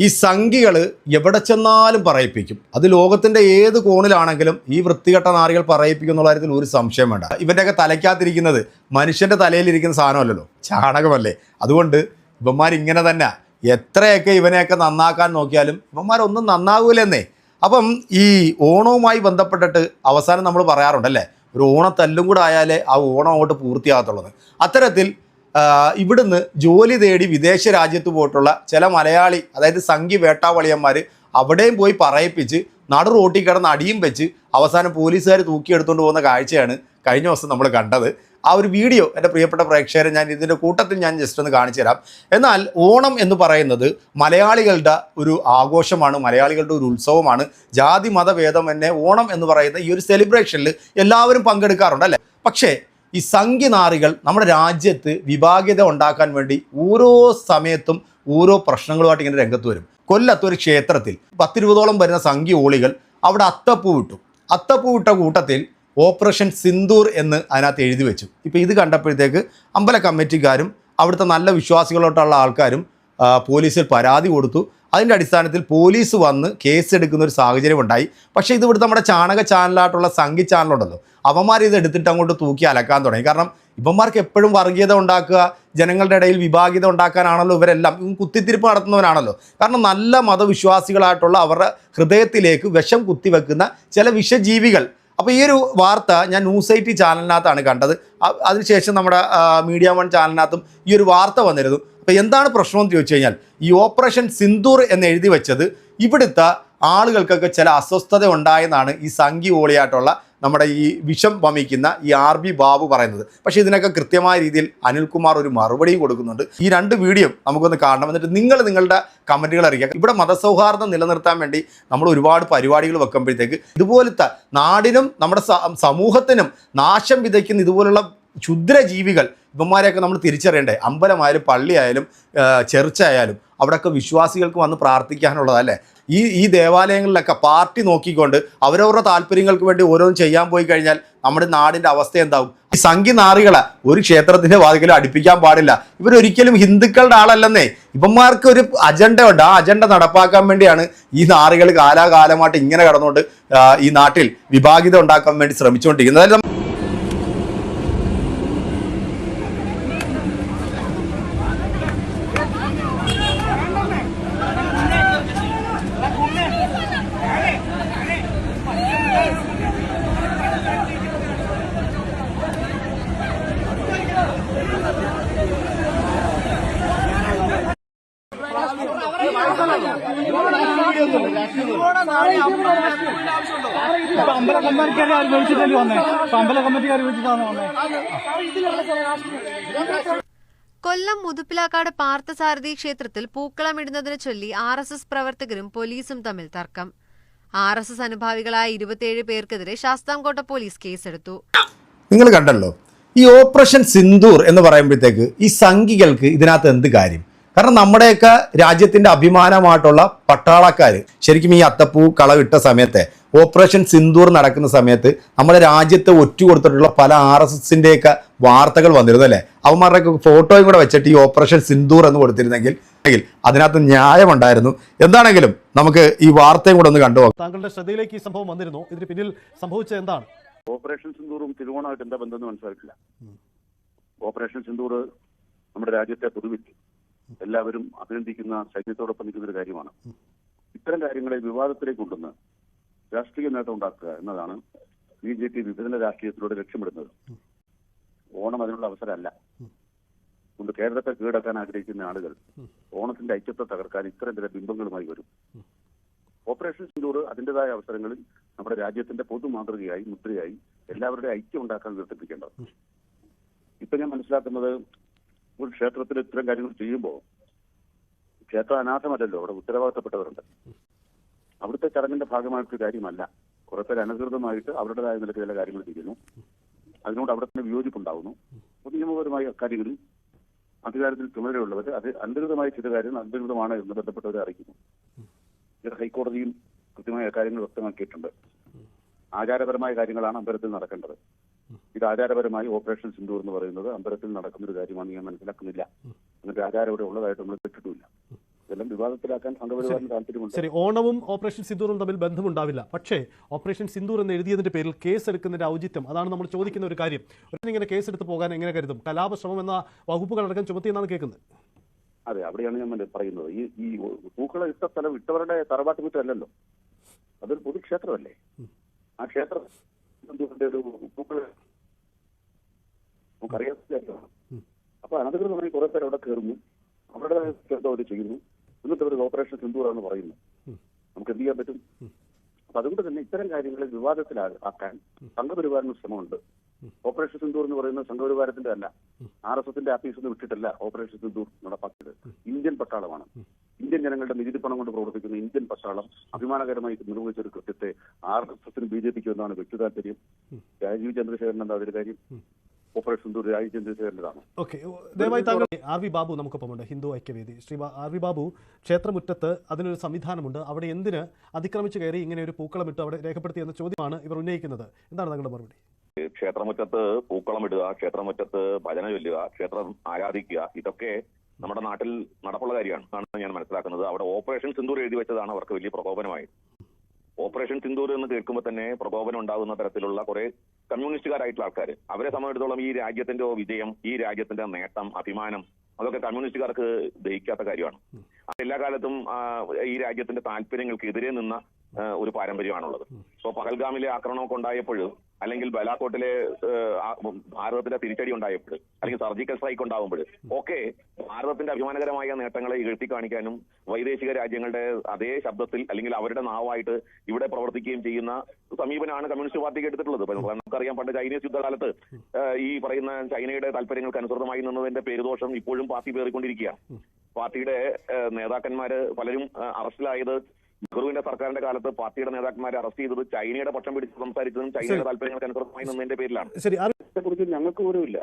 ഈ സംഖികൾ എവിടെ ചെന്നാലും പറയിപ്പിക്കും. അത് ലോകത്തിന്റെ ഏത് കോണിലാണെങ്കിലും ഈ വൃത്തികെട്ട നാറികൾ പറയിപ്പിക്കും എന്നുള്ള കാര്യത്തിൽ ഒരു സംശയം വേണ്ട. ഇവന്റെയൊക്കെ തലയ്ക്കകത്തിരിക്കുന്നത് മനുഷ്യന്റെ തലയിലിരിക്കുന്ന സാധനമല്ലല്ലോ. ചാണകമല്ലേ. അതുകൊണ്ട് ഇവന്മാർ ഇങ്ങനെ തന്നെ. എത്രയൊക്കെ ഇവനെയൊക്കെ നന്നാക്കാൻ നോക്കിയാലും ഇവന്മാരൊന്നും നന്നാകൂലെന്നേ അപ്പം ഈ ഓണവുമായി ബന്ധപ്പെട്ടിട്ട് അവസാനം നമ്മൾ പറയാറുണ്ടല്ലേ? ഒരു ഓണത്തല്ലും കൂടെ ആയാലേ ആ ഓണം അങ്ങോട്ട് പൂർത്തിയാകത്തുള്ളത് അത്തരത്തിൽ ഇവിടുന്ന് ജോലി തേടി വിദേശ രാജ്യത്ത് പോയിട്ടുള്ള ചില മലയാളി അതായത് സംഘി വേട്ടാവളിയന്മാർ അവിടെയും പോയി പറയിപ്പിച്ച് നടു റോട്ടിൽ കിടന്ന് അടിയും വെച്ച് അവസാനം പോലീസുകാർ തൂക്കിയെടുത്തുകൊണ്ട് പോകുന്ന കാഴ്ചയാണ് കഴിഞ്ഞ ദിവസം നമ്മൾ കണ്ടത്. ആ ഒരു വീഡിയോ എന്റെ പ്രിയപ്പെട്ട പ്രേക്ഷകരെ ഞാൻ ഇതിന്റെ കൂട്ടത്തിൽ ഞാൻ ജസ്റ്റ് ഒന്ന് കാണിച്ചു തരാം. എന്നാൽ ഓണം എന്ന് പറയുന്നത് മലയാളികളുടെ ഒരു ആഘോഷമാണ് മലയാളികളുടെ ഒരു ഉത്സവമാണ്. ജാതി മതഭേദം എന്നെ ഓണം എന്ന് പറയുന്ന ഈ ഒരു സെലിബ്രേഷനിൽ എല്ലാവരും പങ്കെടുക്കാറുണ്ട് അല്ലേ? പക്ഷേ ഈ സംഖ്യനാറികൾ നമ്മുടെ രാജ്യത്ത് വിഭാഗ്യത ഉണ്ടാക്കാൻ വേണ്ടി ഓരോ സമയത്തും ഓരോ പ്രശ്നങ്ങളുമായിട്ട് ഇങ്ങനെ രംഗത്ത് വരും. കൊല്ലത്ത് ഒരു ക്ഷേത്രത്തിൽ പത്തിരുപതോളം വരുന്ന സംഖ്യ ഓളികൾ അവിടെ അത്തപ്പൂ വിട്ടു അത്തപ്പൂ വിട്ട കൂട്ടത്തിൽ ഓപ്പറേഷൻ സിന്ദൂർ എന്ന് അതിനകത്ത് എഴുതി വെച്ചു. ഇപ്പോൾ ഇത് കണ്ടപ്പോഴത്തേക്ക് അമ്പല കമ്മിറ്റിക്കാരും അവിടുത്തെ നല്ല വിശ്വാസികളോട്ടുള്ള ആൾക്കാരും പോലീസിൽ പരാതി കൊടുത്തു. അതിന്റെ അടിസ്ഥാനത്തിൽ പോലീസ് വന്ന് കേസ് എടുക്കുന്ന ഒരു സാഹചര്യം ഉണ്ടായി പക്ഷേ ഇത് ഇവിടുത്തെ നമ്മുടെ ചാണക ചാനലായിട്ടുള്ള സംഘി ചാനലുണ്ടല്ലോ അവന്മാർ ഇത് എടുത്തിട്ട് അങ്ങോട്ട് തൂക്കി അലക്കാൻ തുടങ്ങി. കാരണം ഇവന്മാർക്ക് എപ്പോഴും വർഗീയത ഉണ്ടാക്കുക ജനങ്ങളുടെ ഇടയിൽ വിഭാഗീയത ഉണ്ടാക്കാനാണല്ലോ ഇവരെല്ലാം കുത്തിത്തിരിപ്പ് നടത്തുന്നവരാണല്ലോ കാരണം നല്ല മതവിശ്വാസികളായിട്ടുള്ള അവരുടെ ഹൃദയത്തിലേക്ക് വിഷം കുത്തിവെക്കുന്ന ചില വിഷജീവികൾ അപ്പോൾ ഈ ഒരു വാർത്ത ഞാൻ ന്യൂസ് ടി ചാനലിനകത്താണ് കണ്ടത്. അതിനുശേഷം നമ്മുടെ മീഡിയ വൺ ചാനലിനകത്തും ഈ ഒരു വാർത്ത വന്നിരുന്നു. അപ്പോൾ എന്താണ് പ്രശ്നം എന്ന് ചോദിച്ചു കഴിഞ്ഞാൽ ഈ ഓപ്പറേഷൻ സിന്ദൂർ എന്ന് എഴുതി വെച്ചത് ഇവിടുത്തെ ആളുകൾക്കൊക്കെ ചില അസ്വസ്ഥത ഉണ്ടായെന്നാണ് ഈ സംഘി ഓളിയായിട്ടുള്ള നമ്മുടെ ഈ വിഷം വമിക്കുന്ന ഈ ആർ ബി ബാബു പറയുന്നത്. പക്ഷേ ഇതിനൊക്കെ കൃത്യമായ രീതിയിൽ അനിൽകുമാർ ഒരു മറുപടിയും കൊടുക്കുന്നുണ്ട്. ഈ രണ്ട് വീഡിയോ നമുക്കൊന്ന് കാണണം. എന്നിട്ട് നിങ്ങൾ നിങ്ങളുടെ കമന്റുകൾ അറിയിക്കുക. ഇവിടെ മതസൗഹാർദ്ദം നിലനിർത്താൻ വേണ്ടി നമ്മൾ ഒരുപാട് പരിപാടികൾ വെക്കുമ്പോഴത്തേക്ക് ഇതുപോലത്തെ നാടിനും നമ്മുടെ സമൂഹത്തിനും നാശം വിതയ്ക്കുന്ന ഇതുപോലുള്ള ക്ഷുദ്രജീവികൾ. ഇവന്മാരെയൊക്കെ നമ്മൾ തിരിച്ചറിയണ്ടേ? അമ്പലമായാലും പള്ളിയായാലും ചർച്ചായാലും അവിടെയൊക്കെ വിശ്വാസികൾക്ക് വന്ന് പ്രാർത്ഥിക്കാനുള്ളതല്ലേ ഈ ഈ ദേവാലയങ്ങളിലൊക്കെ പാർട്ടി നോക്കിക്കൊണ്ട് അവരവരുടെ താല്പര്യങ്ങൾക്ക് വേണ്ടി ഓരോന്നും ചെയ്യാൻ പോയി കഴിഞ്ഞാൽ നമ്മുടെ നാടിന്റെ അവസ്ഥ എന്താവും? ഈ സംഖ്യ നാറികളെ ഒരു ക്ഷേത്രത്തിന്റെ വാതിക്കലും അടുപ്പിക്കാൻ പാടില്ല. ഇവരൊരിക്കലും ഹിന്ദുക്കളുടെ ആളല്ലെന്നേ. ഇവന്മാർക്ക് ഒരു അജണ്ട ഉണ്ട്. ആ അജണ്ട നടപ്പാക്കാൻ വേണ്ടിയാണ് ഈ നാറികൾ കാലാകാലമായിട്ട് ഇങ്ങനെ കടന്നുകൊണ്ട് ഈ നാട്ടിൽ വിഭാഗിത ഉണ്ടാക്കാൻ വേണ്ടി ശ്രമിച്ചുകൊണ്ടിരിക്കുന്നത്. അമ്പല കമ്മിറ്റിക്കാരെ വിളിച്ചിട്ടല്ലേ വന്നേ? അമ്പല കമ്മിറ്റിക്കാർ വിളിച്ചിട്ടാണ് വന്നേ? കൊല്ലം മുതുപ്പിലാക്കാട് പാർത്ഥസാരഥി ക്ഷേത്രത്തിൽ പൂക്കളമിടുന്നതിനെ ചൊല്ലി ആർ എസ് എസ് പ്രവർത്തകരും പോലീസും തമ്മിൽ തർക്കം. ആർ എസ് എസ് അനുഭാവികളായ ഇരുപത്തിയേഴ് പേർക്കെതിരെ ശാസ്താംകോട്ട പോലീസ് കേസെടുത്തു. നിങ്ങൾ കണ്ടല്ലോ ഈ ഓപ്പറേഷൻ സിന്ദൂർ എന്ന് പറയുമ്പോഴത്തേക്ക് ഈ സംഘികൾക്ക് ഇതിനകത്ത് എന്ത് കാര്യം? കാരണം നമ്മുടെയൊക്കെ രാജ്യത്തിന്റെ അഭിമാനമായിട്ടുള്ള പട്ടാളക്കാർ ശരിക്കും ഈ അത്തപ്പൂ കളവിട്ട സമയത്തെ ഓപ്പറേഷൻ സിന്ദൂർ നടക്കുന്ന സമയത്ത് നമ്മുടെ രാജ്യത്തെ ഒറ്റ കൊടുത്തിട്ടുള്ള പല ആർ എസ് എസിന്റെയൊക്കെ വാർത്തകൾ വന്നിരുന്നു അല്ലേ? അവന്മാരുടെയൊക്കെ ഫോട്ടോയും കൂടെ വെച്ചിട്ട് ഈ ഓപ്പറേഷൻ സിന്ദൂർ എന്ന് കൊടുത്തിരുന്നെങ്കിൽ അല്ലെങ്കിൽ അതിനകത്ത് ന്യായമുണ്ടായിരുന്നു. എന്താണെങ്കിലും നമുക്ക് ഈ വാർത്തയും കൂടെ ഒന്ന് കണ്ടുപോകാം താങ്കളുടെ ശ്രദ്ധയിലേക്ക് ഈ സംഭവം വന്നിരുന്നു. ഇതിന് പിന്നിൽ സംഭവിച്ചത് എന്താണ്? ഓപ്പറേഷൻ സിന്ദൂറും തിരുവോണമായിട്ട് എന്താ ബന്ധം എന്ന് മനസ്സിലാക്കില്ല ഓപ്പറേഷൻ സിന്ദൂർ നമ്മുടെ രാജ്യത്തെ പൊതുവിൽ എല്ലാവരും അഭിനന്ദിക്കുന്ന സൈന്യത്തോടൊപ്പം നിൽക്കുന്ന ഒരു കാര്യമാണ്. ഇത്തരം കാര്യങ്ങളെ വിവാദത്തിലേക്ക് കൊണ്ടുവന്ന് രാഷ്ട്രീയ നേട്ടം ഉണ്ടാക്കുക എന്നതാണ് ബി ജെ പി വിഭജന രാഷ്ട്രീയത്തിലൂടെ ലക്ഷ്യമിടുന്നത്. ഓണം അതിനുള്ള അവസരമല്ല. കൊണ്ട് കേരളത്തെ കീഴടക്കാൻ ആഗ്രഹിക്കുന്ന ആളുകൾ ഓണത്തിന്റെ ഐക്യത്തെ തകർക്കാൻ ഇത്തരം ചില ബിംബങ്ങളുമായി വരും. ഓപ്പറേഷൻ സിന്ദൂർ അതിന്റെതായ അവസരങ്ങളിൽ നമ്മുടെ രാജ്യത്തിന്റെ പൊതു മാതൃകയായി മുദ്രയായി എല്ലാവരുടെയും ഐക്യം ഉണ്ടാക്കാൻ ഉയർത്തിപ്പിക്കേണ്ടത് ഇപ്പൊ ഞാൻ മനസ്സിലാക്കുന്നത് ഒരു ക്ഷേത്രത്തിൽ ഇത്തരം കാര്യങ്ങൾ ചെയ്യുമ്പോൾ ക്ഷേത്രം അനാഥമല്ലല്ലോ അവിടെ ഉത്തരവാദിത്തപ്പെട്ടവരുണ്ട്. അവിടുത്തെ ചടങ്ങിന്റെ ഭാഗമായിട്ട് കാര്യമല്ല. കുറെ പേര് അനധികൃതമായിട്ട് അവരുടേതായ നിലയ്ക്ക് ചില കാര്യങ്ങൾ ചെയ്യുന്നു. അതിനോട് അവിടെ തന്നെ വിയോജിപ്പുണ്ടാവുന്നു. നിയമപരമായ കാര്യങ്ങളിൽ അധികാരത്തിൽ ചുമതലയുള്ളവർ അത് അനധികൃതമായി ചെയ്ത കാര്യം അനധികൃതമാണ് എന്ന് ബന്ധപ്പെട്ടവരെ അറിയിക്കുന്നു. ഇത് ഹൈക്കോടതിയും കൃത്യമായ കാര്യങ്ങൾ വ്യക്തമാക്കിയിട്ടുണ്ട്. ആചാരപരമായ കാര്യങ്ങളാണ് അമ്പലത്തിൽ നടക്കേണ്ടത്. ഇത് ആചാരപരമായി ഓപ്പറേഷൻ സിന്ധൂർ എന്ന് പറയുന്നത് അമ്പലത്തിൽ നടക്കുന്ന ഒരു കാര്യമാണ് ഞാൻ മനസ്സിലാക്കുന്നില്ല. എന്നിട്ട് ആചാരം ഇവിടെ ഉള്ളതായിട്ട് നമ്മൾ കേട്ടിട്ടുമില്ല. ഇതെല്ലാം വിവാദത്തിലാക്കാൻ സംഘപരിവാറിന് താല്പര്യമുണ്ട്. ശരി ഓണവും ഓപ്പറേഷൻ സിന്ദൂറും തമ്മിൽ ബന്ധമുണ്ടാവില്ല. പക്ഷേ ഓപ്പറേഷൻ സിന്ദൂർ എന്ന് എഴുതിയതിന്റെ പേരിൽ കേസ് എടുക്കുന്നതിന്റെ ഔചിത്യം അതാണ് നമ്മൾ ചോദിക്കുന്ന ഒരു കാര്യം. ഒരു ഇങ്ങനെ കേസ് എടുത്ത് പോകാൻ എങ്ങനെ കരുതും? കലാപശ്രമം എന്ന വകുപ്പുകളടക്കം ചുമത്തിയെന്നാണ് കേൾക്കുന്നത്. അതെ അവിടെയാണ് ഞാൻ പറയുന്നത്. ഈ ഈ പൂക്കളെ ഇട്ട സ്ഥലം ഇട്ടവരുടെ തറവാട്ട് മുറ്റമല്ലല്ലോ അതൊരു പൊതുക്ഷേത്രമല്ലേ? ആ ക്ഷേത്രം ഒരു പൂക്കൾ നമുക്കറിയാത്ത അപ്പൊ അനധികൃതമായി കുറെ പേര് അവിടെ കയറുന്നു. അവരുടെ എന്തോ അവർ ചെയ്യുന്നു. എന്നിട്ട് അവർ ഓപ്പറേഷൻ സിന്ദൂറാന്ന് പറയുന്നു. നമുക്ക് എന്ത് ചെയ്യാൻ പറ്റും? അപ്പൊ അതുകൊണ്ട് തന്നെ ഇത്തരം കാര്യങ്ങളെ വിവാദത്തിലാക്കാൻ സംഘപരിവാറിന് ശ്രമമുണ്ട്. ഓപ്പറേഷൻ സിന്ദൂർ എന്ന് പറയുന്നത് സംഘപരിവാരത്തിന്റെ അല്ല. ആർ എസ് എസിന്റെ ആഫീസിൽ നിന്ന് വിട്ടിട്ടല്ല ഓപ്പറേഷൻ സിന്ദൂർ നടപ്പാക്കിയത്. ഇന്ത്യൻ പട്ടാളമാണ്. ഇന്ത്യൻ ജനങ്ങളുടെ നികുതി പണം കൊണ്ട് പ്രവർത്തിക്കുന്ന ഇന്ത്യൻ പട്ടാളം അഭിമാനകരമായി നിർവഹിച്ച ഒരു കൃത്യത്തെ ആർ എസ് എസിനും ബി ജെ പിക്കും എന്നാണ് വ്യക്തി താല്പര്യം രാജീവ് ചന്ദ്രശേഖരൻ എന്താ ഒരു കാര്യം? ഓപ്പറേഷൻ സിന്ദൂർ രാജീവ് ചന്ദ്രശേഖരന്റെതാണ് ഓക്കെ ദയവായി താങ്കൾ ആർ വി ബാബു നമുക്കൊപ്പമുണ്ട് ഹിന്ദു ഐക്യവേദി. ശ്രീ ആർ വി ബാബു ക്ഷേത്രമുറ്റത്ത് അതിനൊരു സംവിധാനമുണ്ട്. അവിടെ എന്തിന് അതിക്രമിച്ചു കയറി ഇങ്ങനെ ഒരു പൂക്കളം ഇട്ട് അവിടെ രേഖപ്പെടുത്തി എന്ന ചോദ്യമാണ് ഇവർ ഉന്നയിക്കുന്നത്. എന്താണ് താങ്കളുടെ മറുപടി? ക്ഷേത്രമുറ്റത്ത് പൂക്കളമിടുക ക്ഷേത്രമുറ്റത്ത് ഭജന ചൊല്ലുക ക്ഷേത്രം ആരാധിക്കുക ഇതൊക്കെ നമ്മുടെ നാട്ടിൽ നടപ്പുള്ള കാര്യമാണ് ഞാൻ മനസ്സിലാക്കുന്നത്. അവിടെ ഓപ്പറേഷൻ സിന്ദൂർ എഴുതി വെച്ചതാണ് അവർക്ക് വലിയ പ്രകോപനമായി ഓപ്പറേഷൻ സിന്ദൂർ എന്ന് കേൾക്കുമ്പോൾ തന്നെ പ്രകോപനം ഉണ്ടാകുന്ന തരത്തിലുള്ള കുറെ കമ്മ്യൂണിസ്റ്റുകാരായിട്ടുള്ള ആൾക്കാർ അവരെ സംബന്ധിച്ചിടത്തോളം ഈ രാജ്യത്തിന്റെ വിജയം ഈ രാജ്യത്തിന്റെ നേട്ടം അഭിമാനം അതൊക്കെ കമ്മ്യൂണിസ്റ്റുകാർക്ക് ദഹിക്കാത്ത കാര്യമാണ്. എല്ലാ കാലത്തും ഈ രാജ്യത്തിന്റെ താല്പര്യങ്ങൾക്ക് എതിരെ നിന്ന ഒരു പാരമ്പര്യമാണുള്ളത്. ഇപ്പൊ പഹൽഗാമിലെ ആക്രമണമൊക്കെ ഉണ്ടായപ്പോൾ അല്ലെങ്കിൽ ബലാക്കോട്ടിലെ ഭാരതത്തിന്റെ തിരിച്ചടി ഉണ്ടായപ്പോൾ അല്ലെങ്കിൽ സർജിക്കൽ സ്ട്രൈക്ക് ഉണ്ടാകുമ്പോൾ ഒക്കെ ഭാരതത്തിന്റെ അഭിമാനകരമായ നേട്ടങ്ങളെ ഇകഴ്ത്തി കാണിക്കാനും വൈദേശിക രാജ്യങ്ങളുടെ അതേ ശബ്ദത്തിൽ അല്ലെങ്കിൽ അവരുടെ നാവായിട്ട് ഇവിടെ പ്രവർത്തിക്കുകയും ചെയ്യുന്ന സമീപനമാണ് കമ്മ്യൂണിസ്റ്റ് പാർട്ടിക്ക് എടുത്തിട്ടുള്ളത്. നമുക്കറിയാം പണ്ട് ചൈനീസ് യുദ്ധകാലത്ത് ഈ പറയുന്ന ചൈനയുടെ താല്പര്യങ്ങൾക്ക് അനുസൃതമായി നിന്നതിന്റെ പേരുദോഷം ഇപ്പോഴും പാർട്ടി പേറിക്കൊണ്ടിരിക്കുകയാണ്. പാർട്ടിയുടെ നേതാക്കന്മാര് പലരും അറസ്റ്റിലായത് നെഹ്റുവിന്റെ സർക്കാരിന്റെ കാലത്ത് പാർട്ടിയുടെ നേതാക്കന്മാരെ അറസ്റ്റ് ചെയ്തത് ചൈനയുടെ പക്ഷം പിടിച്ച് സംസാരിച്ചതും ചൈനയുടെ താല്പര്യങ്ങൾക്ക് അനുസൃതമായി നിന്നതിന്റെ പേരിലാണ്. ശരി കുറിച്ച് ഞങ്ങൾക്ക് പോലുമില്ല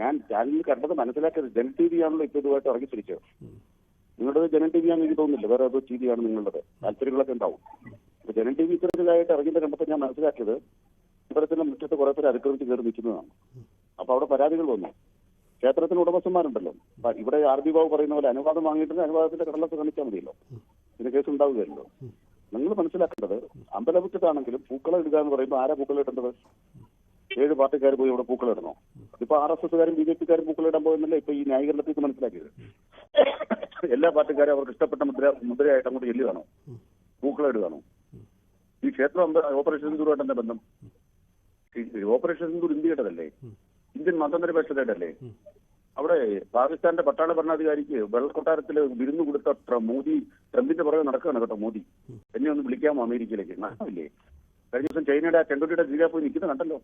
ഞാൻ ചാനലിൽ കണ്ടത് മനസ്സിലാക്കിയത് ജൻ ടി വി ആണല്ലോ ഇപ്പൊ ഇതുമായിട്ട് ഇറങ്ങി തിരിച്ചത് നിങ്ങളുടെ ജനൻ ടി വി ആണെന്ന് എനിക്ക് തോന്നുന്നില്ല. വേറെ ഏതോ ടി വി ആണ് നിങ്ങളുടേത്. താല്പര്യങ്ങളൊക്കെ ഉണ്ടാവും. അപ്പൊ ജനൻ ടി വി ഇത്തരത്തിലായിട്ട് ഇറങ്ങിയിട്ട് കണ്ടപ്പോൾ ഞാൻ മനസ്സിലാക്കിയത് ഇത്തരത്തിലുള്ള മുറ്റത്ത് കുറെ പേര് അതിക്രമിച്ച് കയറി നിൽക്കുന്നതാണ്. അപ്പൊ അവിടെ പരാതികൾ വന്നു. ക്ഷേത്രത്തിന് ഉടമസ്ഥന്മാരുണ്ടല്ലോ. ഇവിടെ ആർ ബി ബാബു പറയുന്ന പോലെ അനുവാദം വാങ്ങിയിട്ടുണ്ട് അനുവാദത്തിന്റെ കടലത്ത് കാണിച്ചാൽ മതിയല്ലോ. ഇതിന് കേസ് ഉണ്ടാവുകയല്ലോ നിങ്ങൾ മനസ്സിലാക്കേണ്ടത് അമ്പലമുറ്റത്താണെങ്കിലും പൂക്കളം ഇടുക എന്ന് പറയുമ്പോൾ ആരാ പൂക്കളം ഇടേണ്ടത്? ഏഴ് പാർട്ടിക്കാർ പോയി ഇവിടെ പൂക്കളം ഇടണോ? ഇപ്പൊ ആർ എസ് എസ്സുകാരും ബി ജെ പിക്കാരും പൂക്കളം ഇടാൻ പോകുന്നില്ല ഇപ്പൊ ഈ ന്യായീകരണത്തിൽ മനസ്സിലാക്കിയത്? എല്ലാ പാർട്ടിക്കാരും അവർക്ക് ഇഷ്ടപ്പെട്ട മുദ്ര മുദ്രയായിട്ട് അങ്ങോട്ട് ചെല്ലുകയാണോ? പൂക്കളം ഇടുകയാണോ? ഈ ക്ഷേത്രം ഓപ്പറേഷൻ സിന്ദൂറുമായിട്ട് എന്താ ബന്ധം ഓപ്പറേഷൻ സിന്ദൂർ ഇന്ത്യയുടേതല്ലേ? ഇന്ത്യൻ മതനിരപേക്ഷതയുടെയല്ലേ അവിടെ പാകിസ്ഥാന്റെ പട്ടാള ഭരണാധികാരിക്ക് വെള്ളക്കൊട്ടാരത്തിൽ വിരുന്ന് കൊടുത്ത മോദി ട്രംപിന്റെ പുറകെ നടക്കുകയാണ് കേട്ടോ മോദി. എന്നെ ഒന്ന് വിളിക്കാമോ അമേരിക്കയിലേക്ക്? നാട്ടില്ലേ കഴിഞ്ഞ ദിവസം ചൈനയുടെ ആ ചെങ്കോട്ടിയുടെ കീഴെ പോയി നിൽക്കുന്നത് കണ്ടല്ലോ.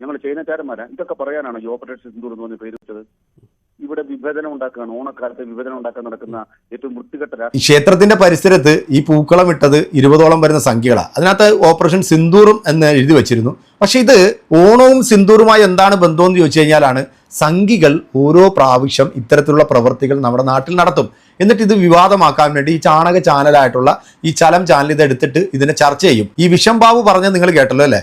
ഞങ്ങൾ ചൈനക്കാരന്മാരാ ഇതൊക്കെ പറയാനാണ് ഈ ഓപ്പറേഷൻ സിന്ധു എന്ന് പറഞ്ഞ് പേര് വെച്ചത്? ഇവിടെ വിഭജനം ഉണ്ടാക്കുകയാണ്. ഓണക്കാലത്ത് വിഭജനം ഉണ്ടാക്കാൻ നടക്കുന്ന ഏറ്റവും വൃത്തികെട്ട രാഷ്ട്രീയ ക്ഷേത്രത്തിന്റെ പരിസരത്ത് ഈ പൂക്കളം ഇട്ടത് ഇരുപതോളം വരുന്ന സംഖ്യകളാണ് അതിനകത്ത് ഓപ്പറേഷൻ സിന്ദൂറും എന്ന് എഴുതി വെച്ചിരുന്നു. പക്ഷെ ഇത് ഓണവും സിന്ദൂറുമായി എന്താണ് ബന്ധമെന്ന് ചോദിച്ചു കഴിഞ്ഞാലാണ് സംഘികൾ ഓരോ പ്രാവശ്യം ഇത്തരത്തിലുള്ള പ്രവൃത്തികൾ നമ്മുടെ നാട്ടിൽ നടത്തും. എന്നിട്ട് ഇത് വിവാദമാക്കാൻ വേണ്ടി ഈ ചാണക ചാനലായിട്ടുള്ള ഈ ചലം ചാനൽ ഇത് എടുത്തിട്ട് ഇതിനെ ചർച്ച ചെയ്യും. ഈ വിഷം ബാബു പറഞ്ഞത് നിങ്ങൾ കേട്ടല്ലോ അല്ലേ?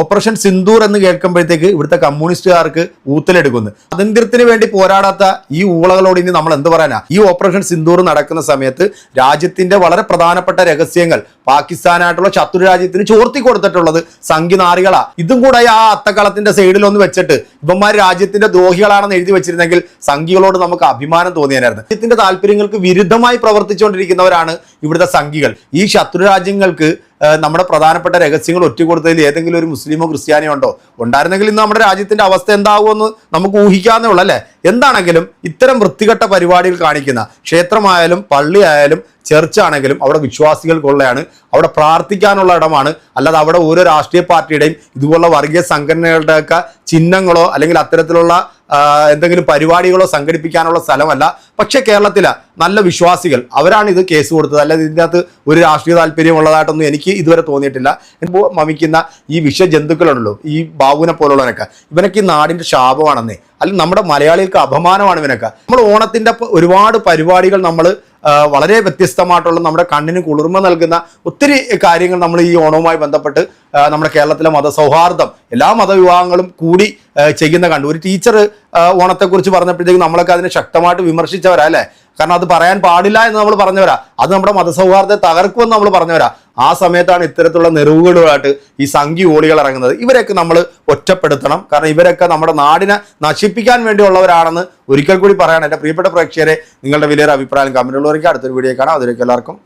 ഓപ്പറേഷൻ സിന്ദൂർ എന്ന് കേൾക്കുമ്പോഴത്തേക്ക് ഇവിടുത്തെ കമ്മ്യൂണിസ്റ്റുകാർക്ക് ഊത്തലെടുക്കുന്നു. സ്വാതന്ത്ര്യത്തിന് വേണ്ടി പോരാടാത്ത ഈ ഊളകളോട് ഇനി നമ്മൾ എന്ത് പറയാനാ? ഈ ഓപ്പറേഷൻ സിന്ദൂർ നടക്കുന്ന സമയത്ത് രാജ്യത്തിന്റെ വളരെ പ്രധാനപ്പെട്ട രഹസ്യങ്ങൾ പാകിസ്ഥാനായിട്ടുള്ള ശത്രു രാജ്യത്തിന് ചോർത്തി കൊടുത്തിട്ടുള്ളത് സംഘിനാറികളാ. ഇതും കൂടെ ആ അത്തക്കളത്തിന്റെ സൈഡിൽ ഒന്ന് വെച്ചിട്ട് ഇവന്മാർ രാജ്യത്തിന്റെ ദ്രോഹികളാണെന്ന് എഴുതി വെച്ചിരുന്നെങ്കിൽ സംഘികളോട് നമുക്ക് അഭിമാനം തോന്നിയായിരുന്നു രാജ്യത്തിന്റെ താല്പര്യങ്ങൾക്ക് വിരുദ്ധമായി പ്രവർത്തിച്ചുകൊണ്ടിരിക്കുന്നവരാണ് ഇവിടുത്തെ സംഘികൾ. ഈ ശത്രു രാജ്യങ്ങൾക്ക് ആ, നമ്മുടെ പ്രധാനപ്പെട്ട രഹസ്യങ്ങൾ ഒറ്റുകൊടുത്തതിൽ ഏതെങ്കിലും ഒരു മുസ്ലിമോ ക്രിസ്ത്യാനിയോ ഉണ്ടോ? ഉണ്ടായിരുന്നെങ്കിൽ ഇന്ന് നമ്മുടെ രാജ്യത്തിന്റെ അവസ്ഥ എന്താകുമെന്ന് നമുക്ക് ഊഹിക്കാവുന്നേ ഉള്ളൂ അല്ലേ? എന്താണെങ്കിലും ഇത്തരം വൃത്തികെട്ട പരിപാടികൾ കാണിക്കുന്ന ക്ഷേത്രമായാലും പള്ളിയായാലും ചർച്ച് ആണെങ്കിലും അവിടെ വിശ്വാസികൾക്കുള്ളതാണ്. അവിടെ പ്രാർത്ഥിക്കാനുള്ള ഇടമാണ്. അല്ലാതെ അവിടെ ഓരോ രാഷ്ട്രീയ പാർട്ടിയുടെയും ഇതുപോലുള്ള വർഗീയ സംഘടനകളുടെയൊക്കെ ചിഹ്നങ്ങളോ അല്ലെങ്കിൽ അത്തരത്തിലുള്ള എന്തെങ്കിലും പരിപാടികളോ സംഘടിപ്പിക്കാനുള്ള സ്ഥലമല്ല. പക്ഷേ കേരളത്തിലെ നല്ല വിശ്വാസികൾ. അവരാണ് ഇത് കേസ് കൊടുത്തത്. അല്ലാതെ ഇതിനകത്ത് ഒരു രാഷ്ട്രീയ താല്പര്യമുള്ളതായിട്ടൊന്നും എനിക്ക് ഇതുവരെ തോന്നിയിട്ടില്ല. ഇപ്പോൾ മമിക്കുന്ന ഈ വിഷജന്തുക്കളുണ്ടല്ലോ ഈ ബാബുവിനെ പോലുള്ളവനൊക്കെ ഇവനൊക്കെ ഈ നാടിന്റെ ശാപമാണെന്നേ. അല്ലെങ്കിൽ നമ്മുടെ മലയാളികൾക്ക് അപമാനമാണ് ഇവനൊക്കെ. നമ്മൾ ഓണത്തിന്റെ ഒരുപാട് പരിപാടികൾ നമ്മൾ വളരെ വ്യത്യസ്തമായിട്ടുള്ള നമ്മുടെ കണ്ണിന് കുളിർമ നൽകുന്ന ഒത്തിരി കാര്യങ്ങൾ നമ്മൾ ഈ ഓണവുമായി ബന്ധപ്പെട്ട് നമ്മുടെ കേരളത്തിലെ മതസൗഹാർദ്ദം എല്ലാ മതവിഭാഗങ്ങളും കൂടി ചെയ്യുന്ന കണ്ടു. ഒരു ടീച്ചർ ഓണത്തെക്കുറിച്ച് പറഞ്ഞപ്പോഴത്തേക്കും നമ്മളൊക്കെ അതിനെ ശക്തമായിട്ട് വിമർശിച്ചവരാ അല്ലേ? കാരണം അത് പറയാൻ പാടില്ല എന്ന് നമ്മൾ പറഞ്ഞവരാ. അത് നമ്മുടെ മതസൗഹാർദ്ദത്തെ തകർക്കുമെന്ന് നമ്മൾ പറഞ്ഞവരാ. ആ സമയത്താണ് ഇത്തരത്തിലുള്ള നെറിവുകളുമായിട്ട് ഈ സംഘി ഓളികൾ ഇറങ്ങുന്നത്. ഇവരെയൊക്കെ നമ്മൾ ഒറ്റപ്പെടുത്തണം. കാരണം ഇവരൊക്കെ നമ്മുടെ നാടിനെ നശിപ്പിക്കാൻ വേണ്ടിയുള്ളവരാണെന്ന് ഒരിക്കൽ കൂടി പറയാണ്. എന്റെ പ്രിയപ്പെട്ട പ്രേക്ഷകരെ നിങ്ങളുടെ വലിയൊരു അഭിപ്രായം കമന്റുള്ളവർക്ക് അടുത്തൊരു വീഡിയോ കാണാം. അതിലേക്ക് എല്ലാവർക്കും